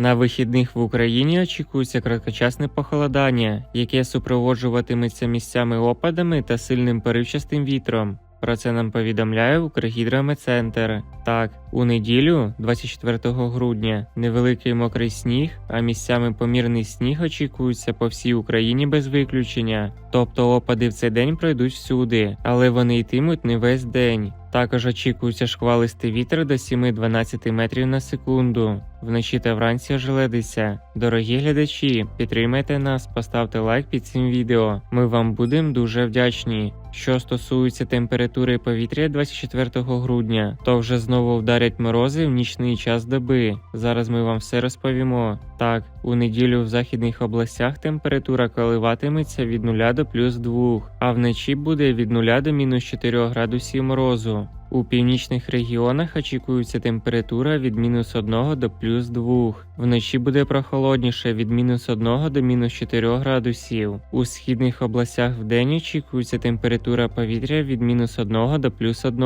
На вихідних в Україні очікується краткочасне похолодання, яке супроводжуватиметься місцями опадами та сильним перивчастим вітром. Про це нам повідомляє Укргідрометцентр. Так, у неділю, 24 грудня, невеликий мокрий сніг, а місцями помірний сніг очікується по всій Україні без виключення. Тобто опади в цей день пройдуть всюди, але вони йтимуть не весь день. Також очікується шквалистий вітер до 7-12 метрів на секунду. Вночі та вранці ожеледиться. Дорогі глядачі, підтримайте нас, поставте лайк під цим відео. Ми вам будемо дуже вдячні. Що стосується температури повітря 24 грудня, то вже знову вдарять морози в нічний час доби. Зараз ми вам все розповімо. Так, у неділю в західних областях температура коливатиметься від 0 до плюс 2, а вночі буде від 0 до мінус 4 градусів морозу. У північних регіонах очікується температура від мінус 1 до плюс 2. Вночі буде прохолодніше від мінус 1 до мінус 4 градусів. У східних областях вдень очікується температура повітря від мінус 1 до плюс 1,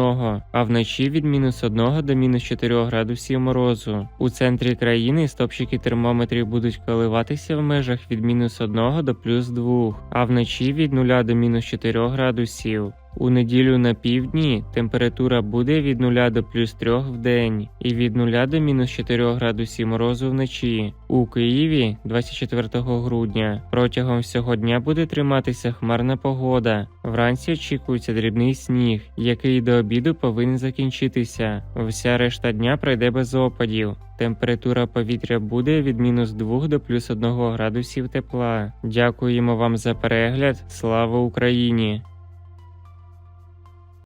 а вночі від мінус 1 до мінус 4 градусів морозу. У центрі країни стопчики термометрів будуть коливатися в межах від мінус 1 до плюс 2, а вночі від 0 до мінус 4 градусів. У неділю на півдні температура буде від 0 до плюс 3 в день і від 0 до мінус 4 градусів морозу вночі. У Києві 24 грудня протягом всього дня буде триматися хмарна погода. Вранці очікується дрібний сніг, який до обіду повинен закінчитися. Вся решта дня пройде без опадів. Температура повітря буде від мінус 2 до плюс 1 градусів тепла. Дякуємо вам за перегляд. Слава Україні!